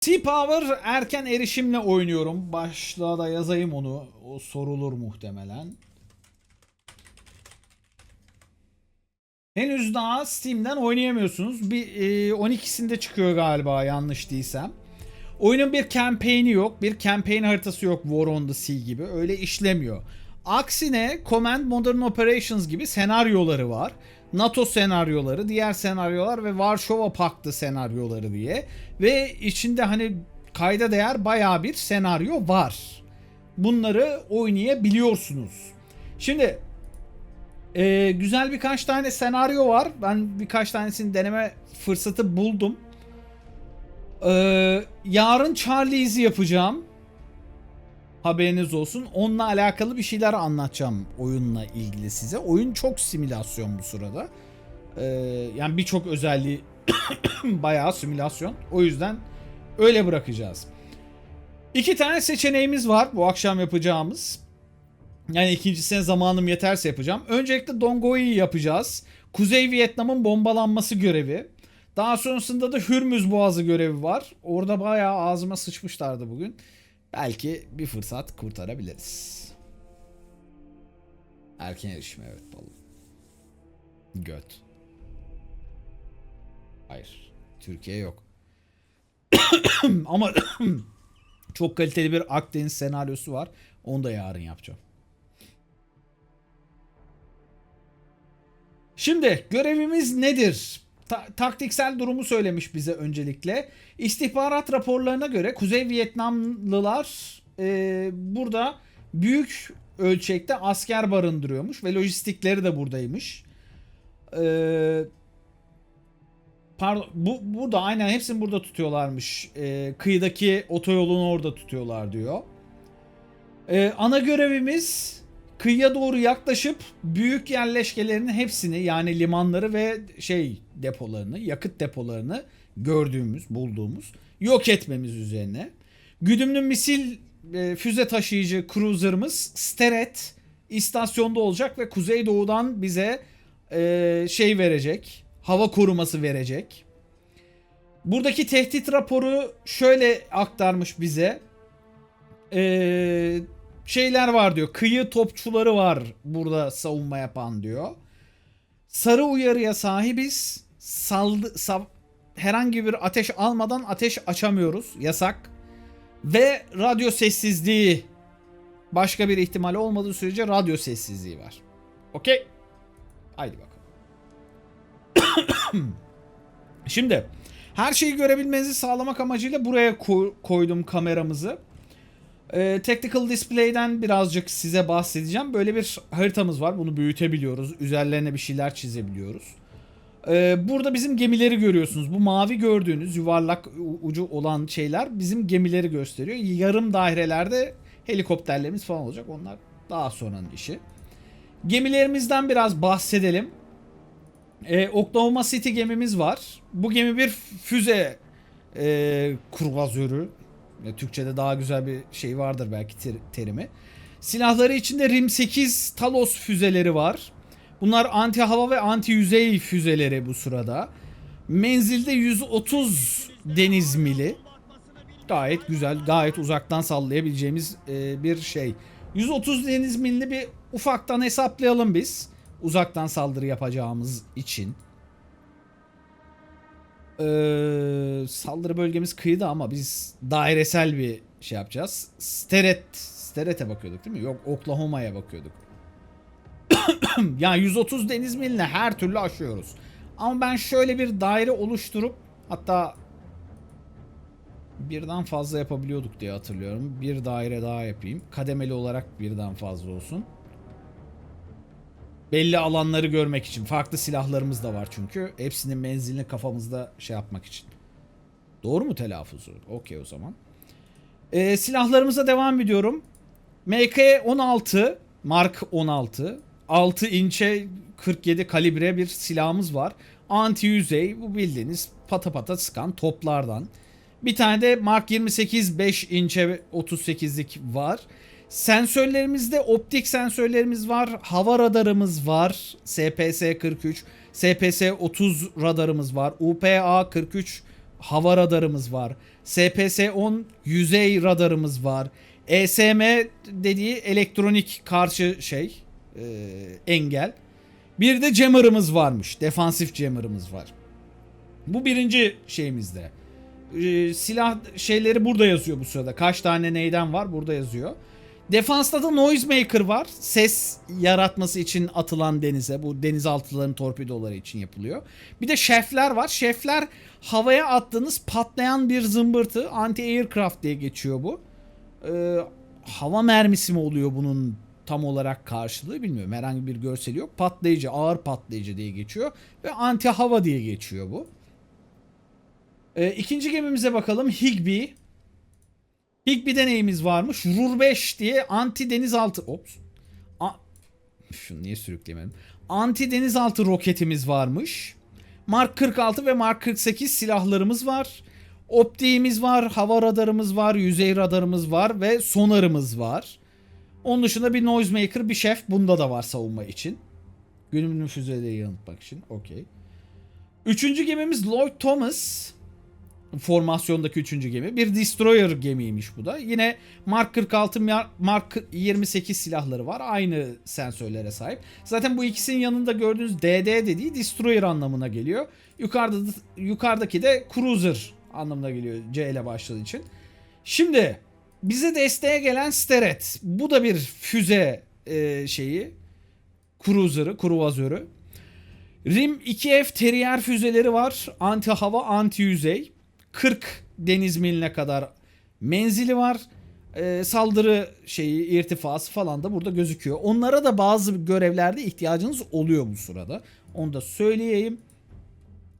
T-Power erken erişimle oynuyorum. Başlığa da yazayım onu. O sorulur muhtemelen. Henüz daha Steam'den oynayamıyorsunuz. Bir e, 12'sinde çıkıyor galiba yanlış değilsem. Oyunun bir campaign'i yok. Bir campaign haritası yok War on the Sea gibi. Öyle işlemiyor. Aksine Command Modern Operations gibi senaryoları var. NATO senaryoları, diğer senaryolar ve Varşova Paktı senaryoları diye. Ve içinde hani kayda değer bayağı bir senaryo var. Bunları oynayabiliyorsunuz. Şimdi ee, güzel birkaç tane senaryo var. Ben birkaç tanesini deneme fırsatı buldum. Ee, yarın Charlie'si yapacağım. Haberiniz olsun. Onunla alakalı bir şeyler anlatacağım oyunla ilgili size. Oyun çok simülasyon bu sırada. Ee, yani birçok özelliği bayağı simülasyon. O yüzden öyle bırakacağız. İki tane seçeneğimiz var bu akşam yapacağımız. Yani ikincisine zamanım yeterse yapacağım. Öncelikle Dongoi'yi yapacağız. Kuzey Vietnam'ın bombalanması görevi. Daha sonrasında da Hürmüz Boğazı görevi var. Orada bayağı ağzıma sıçmışlardı bugün. Belki bir fırsat kurtarabiliriz. Erken erişim evet balım. Göt. Hayır. Türkiye yok. Ama çok kaliteli bir Akdeniz senaryosu var. Onu da yarın yapacağım. Şimdi görevimiz nedir? Ta- taktiksel durumu söylemiş bize öncelikle. İstihbarat raporlarına göre Kuzey Vietnamlılar e, burada büyük ölçekte asker barındırıyormuş ve lojistikleri de buradaymış. E, pardon bu burada aynen hepsini burada tutuyorlarmış. E, kıyıdaki otoyolunu orada tutuyorlar diyor. E, ana görevimiz kıyıya doğru yaklaşıp büyük yerleşkelerinin hepsini yani limanları ve şey depolarını, yakıt depolarını gördüğümüz, bulduğumuz yok etmemiz üzerine. Güdümlü misil e, füze taşıyıcı cruiser'ımız Steret istasyonda olacak ve kuzeydoğudan bize e, şey verecek, hava koruması verecek. Buradaki tehdit raporu şöyle aktarmış bize. Eee şeyler var diyor. Kıyı topçuları var burada savunma yapan diyor. Sarı uyarıya sahibiz. Saldı, sav- herhangi bir ateş almadan ateş açamıyoruz. Yasak. Ve radyo sessizliği başka bir ihtimal olmadığı sürece radyo sessizliği var. Okey. Haydi bakalım. Şimdi her şeyi görebilmenizi sağlamak amacıyla buraya ko- koydum kameramızı. Ee, Tactical Display'den birazcık size bahsedeceğim. Böyle bir haritamız var. Bunu büyütebiliyoruz. Üzerlerine bir şeyler çizebiliyoruz. Ee, burada bizim gemileri görüyorsunuz. Bu mavi gördüğünüz yuvarlak ucu olan şeyler bizim gemileri gösteriyor. Yarım dairelerde helikopterlerimiz falan olacak. Onlar daha sonranın işi. Gemilerimizden biraz bahsedelim. Ee, Oklahoma City gemimiz var. Bu gemi bir füze e, kurvazörü. Türkçe'de daha güzel bir şey vardır belki ter- terimi. Silahları içinde Rim 8 Talos füzeleri var. Bunlar anti hava ve anti yüzey füzeleri bu sırada. Menzilde 130 deniz mili. Gayet güzel, gayet uzaktan sallayabileceğimiz e, bir şey. 130 deniz milini bir ufaktan hesaplayalım biz. Uzaktan saldırı yapacağımız için. Ee, saldırı bölgemiz kıyıda ama biz dairesel bir şey yapacağız. Steret, Steret'e bakıyorduk değil mi? Yok Oklahoma'ya bakıyorduk. yani 130 deniz miline her türlü aşıyoruz. Ama ben şöyle bir daire oluşturup hatta birden fazla yapabiliyorduk diye hatırlıyorum. Bir daire daha yapayım. Kademeli olarak birden fazla olsun. Belli alanları görmek için. Farklı silahlarımız da var çünkü. Hepsinin menzilini kafamızda şey yapmak için. Doğru mu telaffuzu? Okey o zaman. Ee, silahlarımıza devam ediyorum. MK-16 Mark 16 6 inçe 47 kalibre bir silahımız var. Anti yüzey bu bildiğiniz pata pata sıkan toplardan. Bir tane de Mark 28 5 inçe 38'lik var. Sensörlerimizde optik sensörlerimiz var. Hava radarımız var. SPS 43, SPS 30 radarımız var. UPA 43 hava radarımız var. SPS-10 yüzey radarımız var. ESM dediği elektronik karşı şey e, engel. Bir de jammer'ımız varmış. Defansif jammer'ımız var. Bu birinci şeyimizde. Ee, silah şeyleri burada yazıyor bu sırada. Kaç tane neyden var burada yazıyor. Defansta da Noisemaker var. Ses yaratması için atılan denize. Bu denizaltıların torpidoları için yapılıyor. Bir de şefler var. Şefler havaya attığınız patlayan bir zımbırtı. Anti-aircraft diye geçiyor bu. Ee, hava mermisi mi oluyor bunun tam olarak karşılığı bilmiyorum. Herhangi bir görseli yok. Patlayıcı, ağır patlayıcı diye geçiyor. Ve anti hava diye geçiyor bu. Ee, ikinci gemimize bakalım. Higby. Higby'de neyimiz varmış? Rur 5 diye anti denizaltı... Ops. A- Şunu niye sürüklemedim? Anti denizaltı roketimiz varmış. Mark 46 ve Mark 48 silahlarımız var. Optiğimiz var, hava radarımız var, yüzey radarımız var ve sonarımız var. Onun dışında bir noisemaker, bir şef bunda da var savunma için. Günümün füzeleri yanıtmak için. Okey. Üçüncü gemimiz Lloyd Thomas. Formasyondaki üçüncü gemi. Bir destroyer gemiymiş bu da. Yine Mark 46, Mark 28 silahları var. Aynı sensörlere sahip. Zaten bu ikisinin yanında gördüğünüz DD dediği destroyer anlamına geliyor. Yukarıda yukarıdaki de cruiser anlamına geliyor C ile başladığı için. Şimdi bize desteğe gelen Steret. Bu da bir füze e, şeyi. Cruiser'ı, kruvazörü. Rim 2F Terrier füzeleri var. Anti hava, anti yüzey. 40 deniz miline kadar menzili var. Ee, saldırı şeyi, irtifası falan da burada gözüküyor. Onlara da bazı görevlerde ihtiyacınız oluyor bu sırada. Onu da söyleyeyim.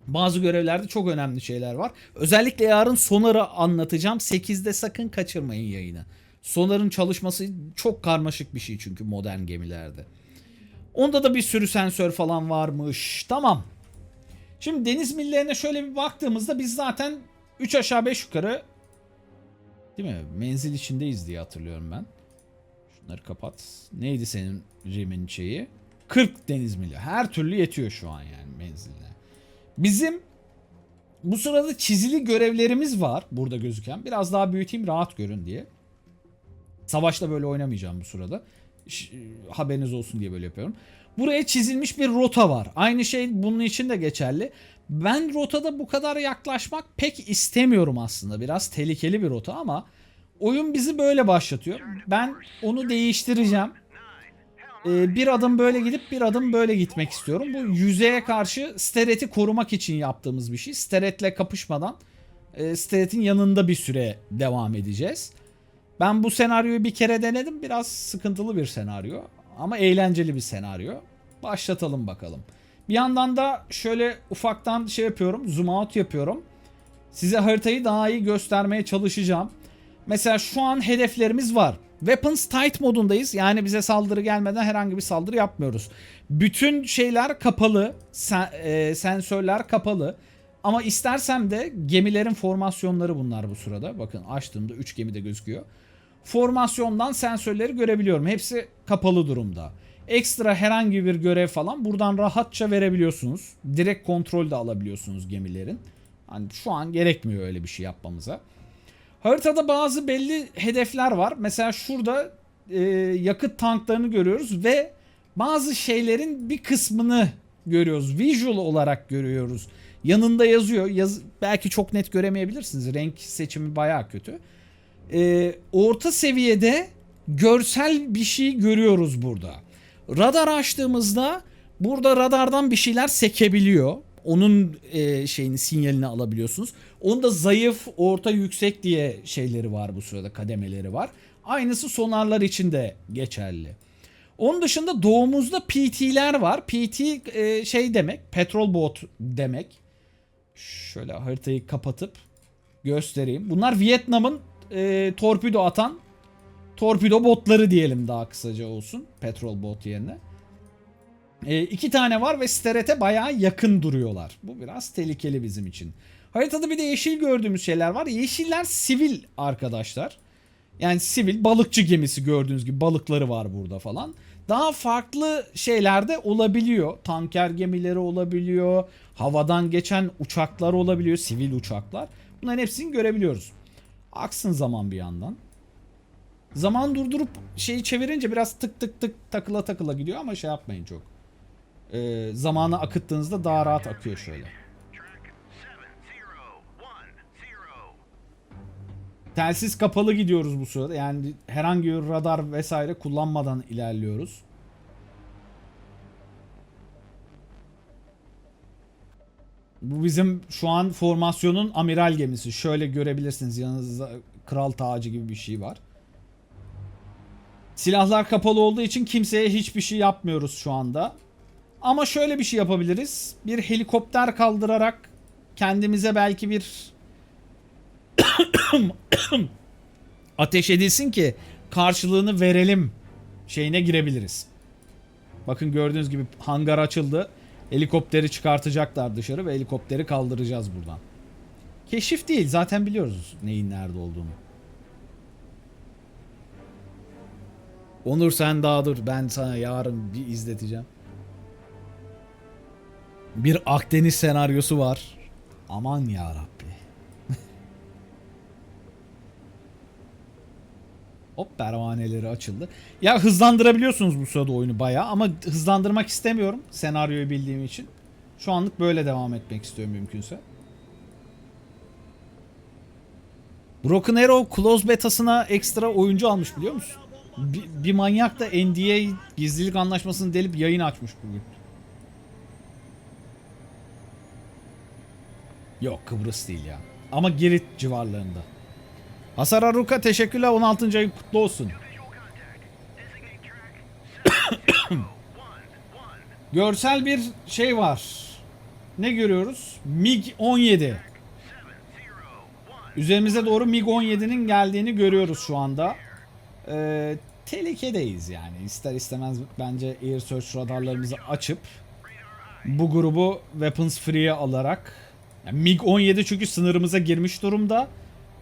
Bazı görevlerde çok önemli şeyler var. Özellikle yarın Sonar'ı anlatacağım. 8'de sakın kaçırmayın yayını. Sonar'ın çalışması çok karmaşık bir şey çünkü modern gemilerde. Onda da bir sürü sensör falan varmış. Tamam. Şimdi deniz millerine şöyle bir baktığımızda biz zaten 3 aşağı 5 yukarı değil mi? Menzil içindeyiz diye hatırlıyorum ben. Şunları kapat. Neydi senin rimin şeyi? 40 deniz mili. Her türlü yetiyor şu an yani menziline. Bizim bu sırada çizili görevlerimiz var burada gözüken. Biraz daha büyüteyim rahat görün diye. Savaşta böyle oynamayacağım bu sırada. Haberiniz olsun diye böyle yapıyorum. Buraya çizilmiş bir rota var. Aynı şey bunun için de geçerli. Ben rotada bu kadar yaklaşmak pek istemiyorum aslında. Biraz tehlikeli bir rota ama oyun bizi böyle başlatıyor. Ben onu değiştireceğim. Ee, bir adım böyle gidip bir adım böyle gitmek istiyorum. Bu yüzeye karşı Steret'i korumak için yaptığımız bir şey. Steret'le kapışmadan e, Steret'in yanında bir süre devam edeceğiz. Ben bu senaryoyu bir kere denedim. Biraz sıkıntılı bir senaryo. Ama eğlenceli bir senaryo. Başlatalım bakalım. Bir yandan da şöyle ufaktan şey yapıyorum. Zoom out yapıyorum. Size haritayı daha iyi göstermeye çalışacağım. Mesela şu an hedeflerimiz var. Weapons tight modundayız. Yani bize saldırı gelmeden herhangi bir saldırı yapmıyoruz. Bütün şeyler kapalı. Sen, e, sensörler kapalı. Ama istersem de gemilerin formasyonları bunlar bu sırada. Bakın açtığımda 3 gemi de gözüküyor. Formasyondan sensörleri görebiliyorum. Hepsi kapalı durumda. Ekstra herhangi bir görev falan buradan rahatça verebiliyorsunuz. Direkt kontrol de alabiliyorsunuz gemilerin. Hani şu an gerekmiyor öyle bir şey yapmamıza. Haritada bazı belli hedefler var. Mesela şurada e, yakıt tanklarını görüyoruz ve bazı şeylerin bir kısmını görüyoruz. Visual olarak görüyoruz. Yanında yazıyor. Yaz, belki çok net göremeyebilirsiniz. Renk seçimi baya kötü. E, orta seviyede görsel bir şey görüyoruz burada. Radar açtığımızda burada radardan bir şeyler sekebiliyor. Onun e, şeyini sinyalini alabiliyorsunuz. Onda zayıf, orta, yüksek diye şeyleri var bu sırada kademeleri var. Aynısı sonarlar için de geçerli. Onun dışında doğumuzda PT'ler var. PT e, şey demek, petrol bot demek. Şöyle haritayı kapatıp göstereyim. Bunlar Vietnam'ın e, torpido atan torpido botları diyelim daha kısaca olsun. Petrol bot yerine. E, iki tane var ve Steret'e bayağı yakın duruyorlar. Bu biraz tehlikeli bizim için. Haritada bir de yeşil gördüğümüz şeyler var. Yeşiller sivil arkadaşlar. Yani sivil balıkçı gemisi gördüğünüz gibi balıkları var burada falan. Daha farklı şeyler de olabiliyor. Tanker gemileri olabiliyor. Havadan geçen uçaklar olabiliyor. Sivil uçaklar. Bunların hepsini görebiliyoruz. Aksın zaman bir yandan. Zaman durdurup şeyi çevirince biraz tık tık tık takıla takıla gidiyor ama şey yapmayın çok. Ee, zamanı akıttığınızda daha rahat akıyor şöyle. Telsiz kapalı gidiyoruz bu sırada. Yani herhangi bir radar vesaire kullanmadan ilerliyoruz. Bu bizim şu an formasyonun amiral gemisi. Şöyle görebilirsiniz yanınızda kral tacı gibi bir şey var. Silahlar kapalı olduğu için kimseye hiçbir şey yapmıyoruz şu anda. Ama şöyle bir şey yapabiliriz. Bir helikopter kaldırarak kendimize belki bir ateş edilsin ki karşılığını verelim şeyine girebiliriz. Bakın gördüğünüz gibi hangar açıldı. Helikopteri çıkartacaklar dışarı ve helikopteri kaldıracağız buradan. Keşif değil zaten biliyoruz neyin nerede olduğunu. Onur sen daha dur ben sana yarın bir izleteceğim. Bir Akdeniz senaryosu var. Aman ya Rabbi. Hop pervaneleri açıldı. Ya hızlandırabiliyorsunuz bu sırada oyunu bayağı ama hızlandırmak istemiyorum senaryoyu bildiğim için. Şu anlık böyle devam etmek istiyorum mümkünse. Broken Arrow Close Beta'sına ekstra oyuncu almış biliyor musun? Bir, bir manyak da NDA gizlilik anlaşmasını delip yayın açmış bugün. Yok Kıbrıs değil ya. Ama Girit civarlarında. Hasar Aruka teşekkürler 16. ayın kutlu olsun. Görsel bir şey var. Ne görüyoruz? MiG 17. Üzerimize doğru MiG 17'nin geldiğini görüyoruz şu anda. Ee, tehlikedeyiz yani. İster istemez bence Air Search radarlarımızı açıp bu grubu weapons free'ye alarak yani MiG 17 çünkü sınırımıza girmiş durumda.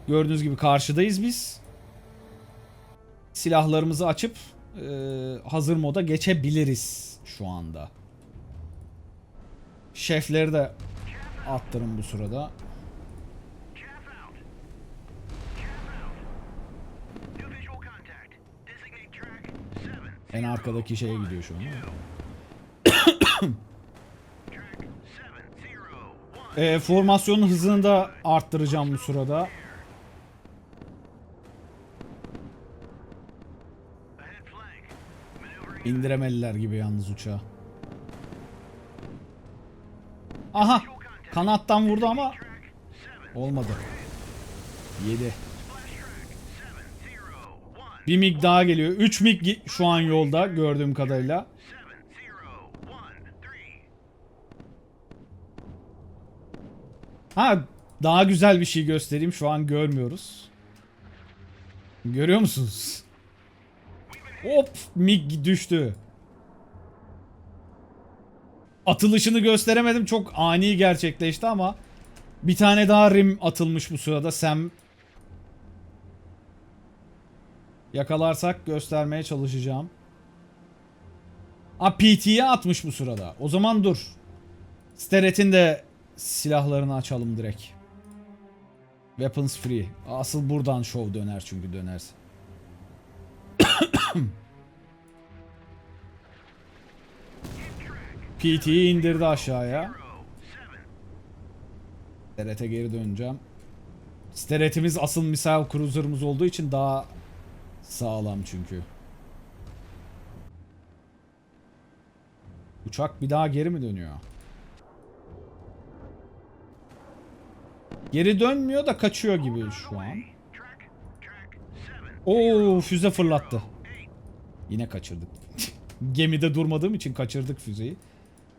Gördüğünüz gibi karşıdayız biz. Silahlarımızı açıp e, hazır moda geçebiliriz şu anda. Şefleri de attırın bu sırada. En arkadaki şeye gidiyor şu an. E, formasyonun hızını da arttıracağım bu sırada. İndiremeliler gibi yalnız uçağı. Aha! Kanattan vurdu ama olmadı. Yedi. Bir mig daha geliyor. 3 mig şu an yolda gördüğüm kadarıyla. Ha daha güzel bir şey göstereyim. Şu an görmüyoruz. Görüyor musunuz? Hop mig düştü. Atılışını gösteremedim. Çok ani gerçekleşti ama bir tane daha rim atılmış bu sırada. Sam yakalarsak göstermeye çalışacağım. A PT'ye atmış bu sırada. O zaman dur. Steret'in de silahlarını açalım direkt. Weapons free. Asıl buradan show döner çünkü dönerse. PT'yi indirdi aşağıya. Steret'e geri döneceğim. Steret'imiz asıl missile cruiser'ımız olduğu için daha sağlam çünkü. Uçak bir daha geri mi dönüyor? Geri dönmüyor da kaçıyor gibi şu an. Oo füze fırlattı. Yine kaçırdık. Gemide durmadığım için kaçırdık füzeyi.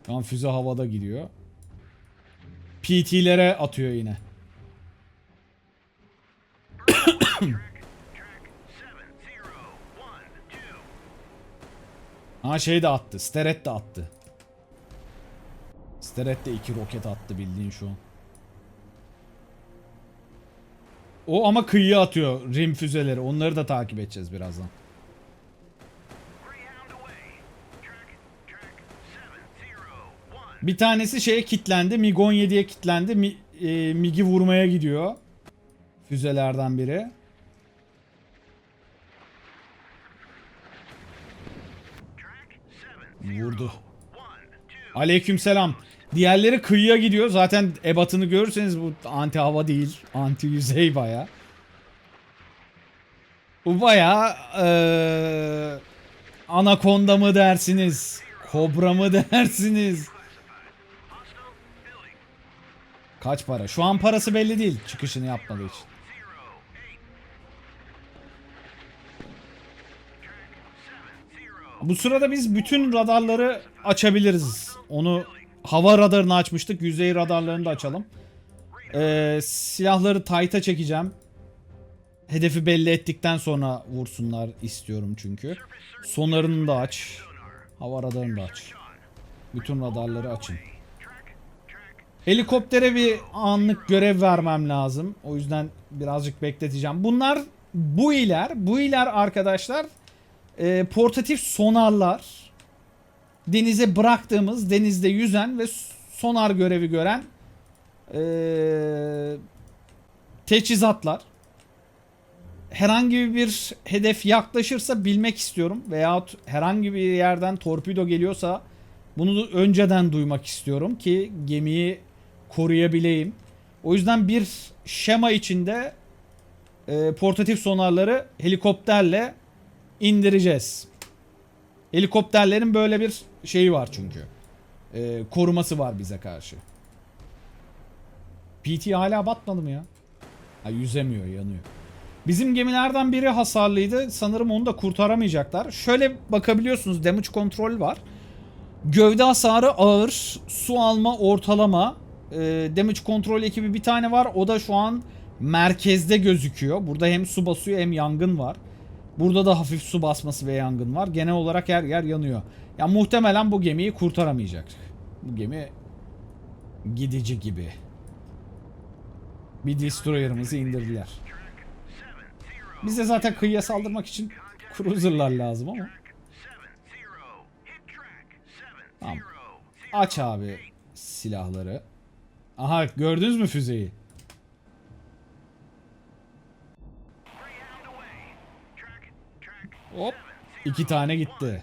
Şu an füze havada gidiyor. PT'lere atıyor yine. Ha şey de attı. Steret de attı. Steret de iki roket attı bildiğin şu an. O ama kıyıya atıyor rim füzeleri. Onları da takip edeceğiz birazdan. Bir tanesi şeye kitlendi. MiG 17'ye kitlendi. Mi, e, MiG'i vurmaya gidiyor. füzelerden biri. Vurdu. Aleykümselam. Diğerleri kıyıya gidiyor. Zaten ebatını görürseniz bu anti hava değil. Anti yüzey baya. Bu baya eee anakonda mı dersiniz? Kobra mı dersiniz? Kaç para? Şu an parası belli değil çıkışını yapmadığı için. Bu sırada biz bütün radarları açabiliriz. Onu hava radarını açmıştık. Yüzey radarlarını da açalım. Ee, silahları tayta çekeceğim. Hedefi belli ettikten sonra vursunlar istiyorum çünkü. Sonarını da aç. Hava radarını da aç. Bütün radarları açın. Helikoptere bir anlık görev vermem lazım. O yüzden birazcık bekleteceğim. Bunlar bu iler. Bu iler arkadaşlar e, portatif sonarlar. Denize bıraktığımız, denizde yüzen ve sonar görevi gören e, teçhizatlar. Herhangi bir hedef yaklaşırsa bilmek istiyorum. Veyahut herhangi bir yerden torpido geliyorsa bunu önceden duymak istiyorum ki gemiyi koruyabileyim. O yüzden bir şema içinde e, portatif sonarları helikopterle indireceğiz. Helikopterlerin böyle bir şeyi var çünkü. E, koruması var bize karşı. PT hala batmadı mı ya? Ha, yüzemiyor, yanıyor. Bizim gemilerden biri hasarlıydı. Sanırım onu da kurtaramayacaklar. Şöyle bakabiliyorsunuz damage control var. Gövde hasarı ağır, su alma ortalama. E, damage control ekibi bir tane var. O da şu an merkezde gözüküyor. Burada hem su basıyor hem yangın var. Burada da hafif su basması ve yangın var. Genel olarak her yer yanıyor. Ya muhtemelen bu gemiyi kurtaramayacak. Bu gemi gidici gibi. Bir destroyer'ımızı indirdiler. Bize zaten kıyıya saldırmak için cruiser'lar lazım ama. Tamam. Aç abi silahları. Aha gördünüz mü füzeyi? Hop. iki tane gitti.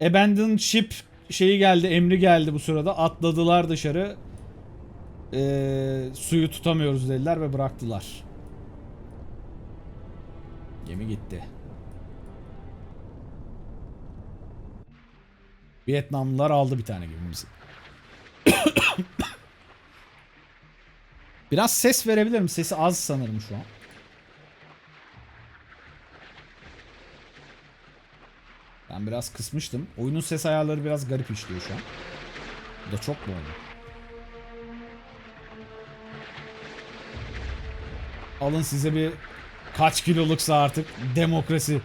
Abandoned ship şeyi geldi, emri geldi bu sırada. Atladılar dışarı. Ee, suyu tutamıyoruz dediler ve bıraktılar. Gemi gitti. Vietnamlılar aldı bir tane gemimizi. Biraz ses verebilirim. Sesi az sanırım şu an. Ben biraz kısmıştım. Oyunun ses ayarları biraz garip işliyor şu an. Bu da çok mu oldu? Alın size bir kaç kiloluksa artık demokrasi.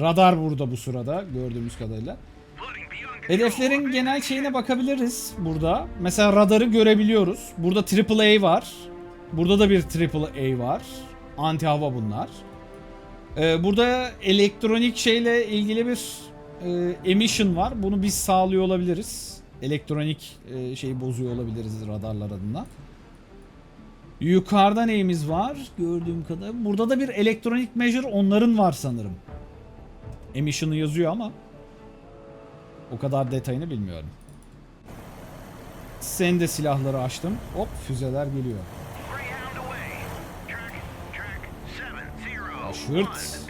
Radar burada bu sırada gördüğümüz kadarıyla. Hedeflerin genel şeyine bakabiliriz burada. Mesela radarı görebiliyoruz. Burada AAA var. Burada da bir AAA var. Anti hava bunlar. Ee, burada elektronik şeyle ilgili bir e, emission var. Bunu biz sağlıyor olabiliriz. Elektronik e, şeyi bozuyor olabiliriz radarlar adına. Yukarıda neyimiz var? Gördüğüm kadar. Burada da bir elektronik measure onların var sanırım. Emission'ı yazıyor ama o kadar detayını bilmiyorum. Sen de silahları açtım. Hop füzeler geliyor. Şırt.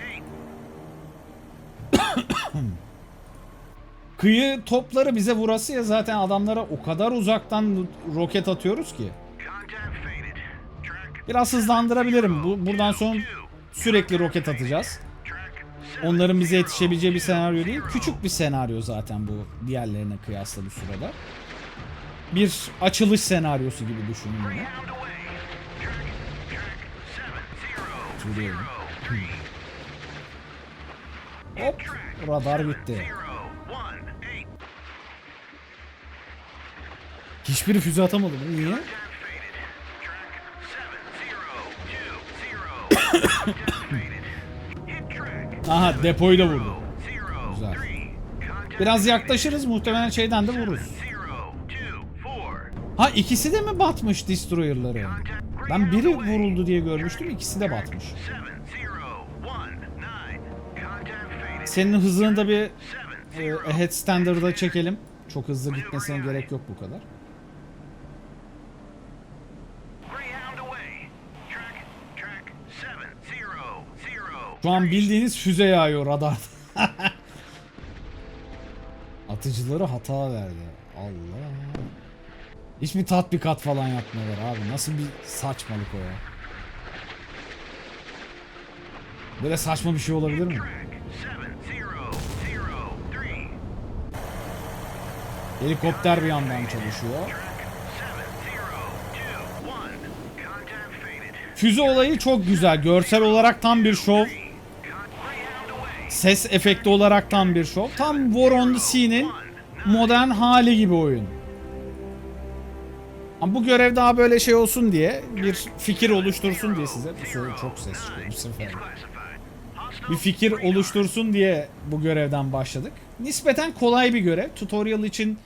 Kıyı topları bize vurası ya zaten adamlara o kadar uzaktan roket atıyoruz ki. Biraz hızlandırabilirim. Bu, buradan sonra sürekli roket atacağız. Onların bize yetişebileceği bir senaryo değil. Küçük bir senaryo zaten bu diğerlerine kıyasla bu sırada. Bir açılış senaryosu gibi düşünün bunu. Sürüyorum. Hop radar bitti. Hiçbiri füze atamadı. Niye? Aha depoyu da vurdu. Güzel. Biraz yaklaşırız muhtemelen şeyden de vururuz. Ha ikisi de mi batmış destroyer'ları? Ben biri vuruldu diye görmüştüm ikisi de batmış. Senin hızını da bir e, ahead standard'a çekelim. Çok hızlı gitmesine gerek yok bu kadar. Şu an bildiğiniz füze yağıyor radarda. Atıcıları hata verdi. Allah. Hiçbir tatbikat falan yapmıyorlar abi. Nasıl bir saçmalık o ya. Böyle saçma bir şey olabilir mi? Helikopter bir yandan çalışıyor. Füze olayı çok güzel. Görsel olarak tam bir şov. Ses efekti olarak tam bir şov. Tam War on the Sea'nin modern hali gibi oyun. Ama bu görev daha böyle şey olsun diye bir fikir oluştursun diye size bu soru çok ses çıkıyor bu sefer. Bir fikir oluştursun diye bu görevden başladık. Nispeten kolay bir görev. Tutorial için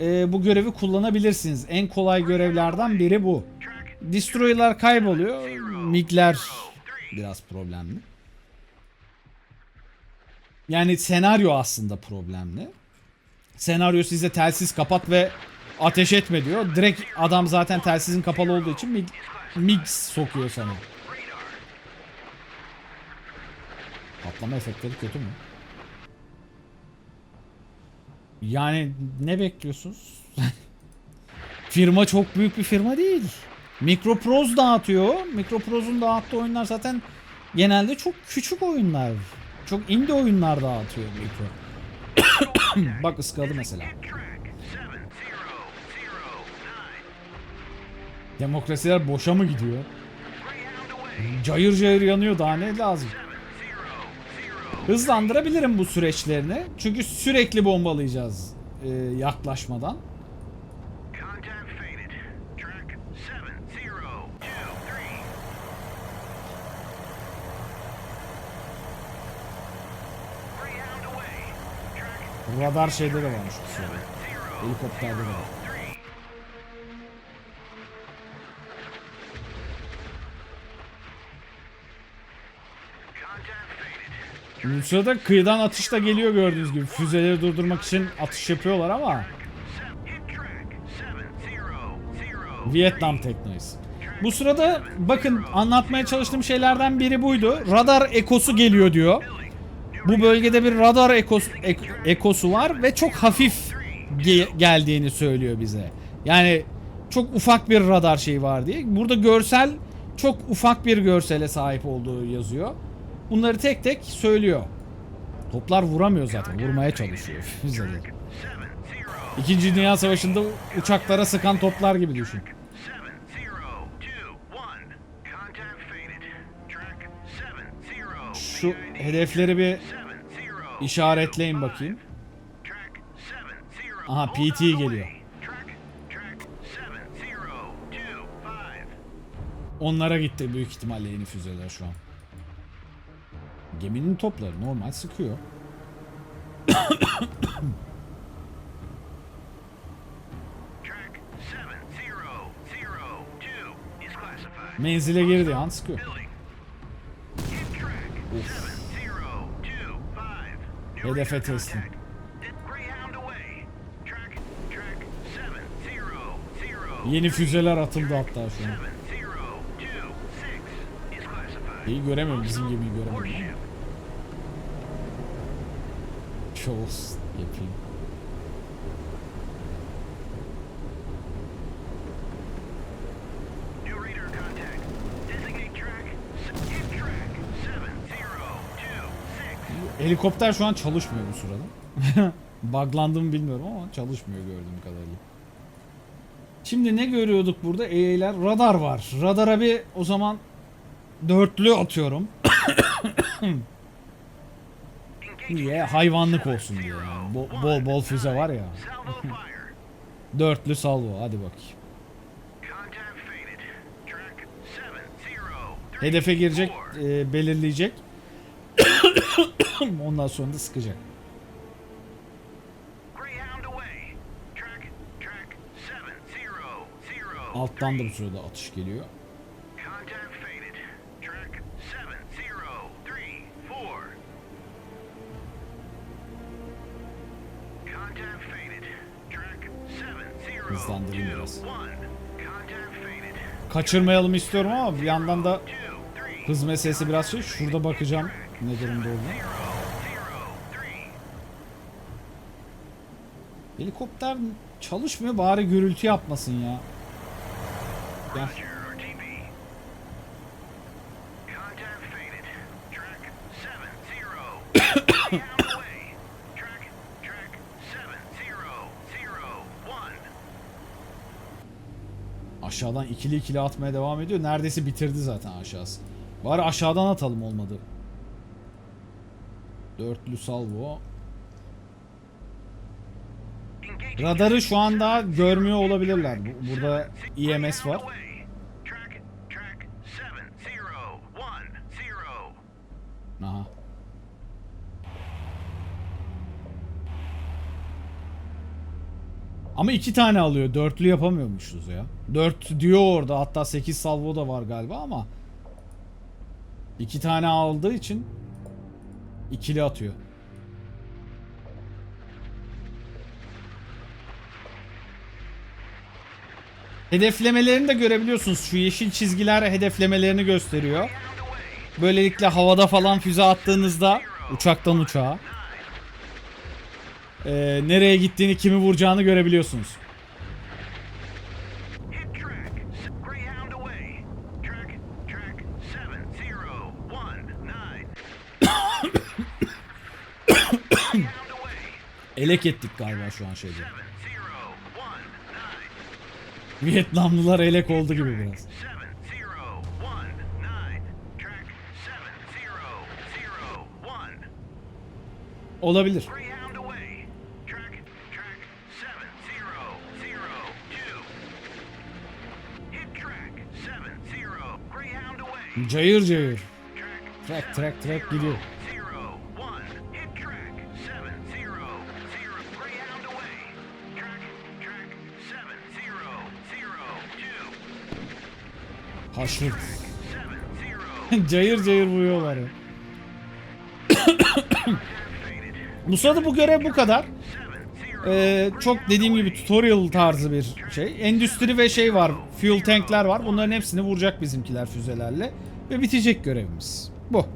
e, bu görevi kullanabilirsiniz. En kolay görevlerden biri bu. Destroyer'lar kayboluyor. Migler biraz problemli. Yani senaryo aslında problemli. Senaryo size telsiz kapat ve ateş etme diyor. Direkt adam zaten telsizin kapalı olduğu için mig, mig sokuyor sana. Patlama efektleri kötü mü? Yani ne bekliyorsunuz? firma çok büyük bir firma değil. Microprose dağıtıyor. Microprose'un dağıttığı oyunlar zaten genelde çok küçük oyunlar. Çok indie oyunlar dağıtıyor Micro. Bak ıskaladı mesela. Demokrasiler boşa mı gidiyor? Cayır cayır yanıyor daha ne lazım? Hızlandırabilirim bu süreçlerini. Çünkü sürekli bombalayacağız e, yaklaşmadan. Radar şeyde de varmış bu sırada. Helikopterde de var. Sırada kıyıdan atış da geliyor gördüğünüz gibi. Füzeleri durdurmak için atış yapıyorlar ama Vietnam teknolojisi. Bu sırada bakın anlatmaya çalıştığım şeylerden biri buydu. Radar ekosu geliyor diyor. Bu bölgede bir radar ekosu, ek- ekosu var ve çok hafif ge- geldiğini söylüyor bize. Yani çok ufak bir radar şeyi var diye. Burada görsel çok ufak bir görsele sahip olduğu yazıyor. Bunları tek tek söylüyor. Toplar vuramıyor zaten. Vurmaya çalışıyor. İkinci Dünya Savaşı'nda uçaklara sıkan toplar gibi düşün. Şu hedefleri bir işaretleyin bakayım. Aha PT geliyor. Onlara gitti büyük ihtimalle yeni füzeler şu an. Geminin topları normal sıkıyor. Menzile girdiği an sıkıyor. Hedefe teslim. Yeni füzeler atıldı hatta şu an. İyi göremiyorum bizim gemiyi göremiyorum ama. Shows yapayım. Helikopter şu an çalışmıyor bu sırada. Buglandı mı bilmiyorum ama çalışmıyor gördüğüm kadarıyla. Şimdi ne görüyorduk burada? E'ler radar var. Radara bir o zaman dörtlü atıyorum. Niye? Hayvanlık olsun diye yani. Bol bol, bol füze var ya. Dörtlü salvo hadi bakayım. Hedefe girecek, e, belirleyecek. Ondan sonra da sıkacak. Alttan da bu sırada atış geliyor. Hızlandırayım 7021. biraz. Kaçırmayalım istiyorum ama bir yandan da 2, 3, hız meselesi biraz şey. Şurada bakacağım ne durumda olduğunu. 0, 3. Helikopter çalışmıyor bari gürültü yapmasın ya. Gel. Aşağıdan ikili ikili atmaya devam ediyor. Neredeyse bitirdi zaten aşağısı. Bari aşağıdan atalım olmadı. Dörtlü salvo. Radarı şu anda görmüyor olabilirler. Bu- Burada EMS var. Track, track 7010. Aha. Ama iki tane alıyor. Dörtlü yapamıyormuşuz ya. Dört diyor orada. Hatta 8 salvo da var galiba ama. iki tane aldığı için ikili atıyor. Hedeflemelerini de görebiliyorsunuz. Şu yeşil çizgiler hedeflemelerini gösteriyor. Böylelikle havada falan füze attığınızda uçaktan uçağa e, nereye gittiğini kimi vuracağını görebiliyorsunuz. Hit track. S- Greyhound away. Track, track 7019. Greyhound away. Elek ettik galiba şu an şeyde. 7019. Vietnamlılar elek oldu gibi biraz. 7019. Track 7001. Olabilir. Cayır cayır. Track Track track gidiyor. Haşır. Cayır cayır vuruyorlar. Bu sırada bu görev bu kadar. Ee, çok dediğim gibi tutorial tarzı bir şey. Endüstri ve şey var. Fuel tankler var. Bunların hepsini vuracak bizimkiler füzelerle. Ve bitecek görevimiz. Bu.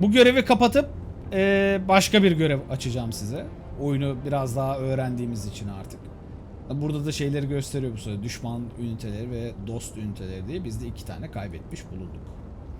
Bu görevi kapatıp ee, başka bir görev açacağım size. Oyunu biraz daha öğrendiğimiz için artık. Burada da şeyleri gösteriyor bu sırada. Düşman üniteleri ve dost üniteleri diye. Biz de iki tane kaybetmiş bulunduk.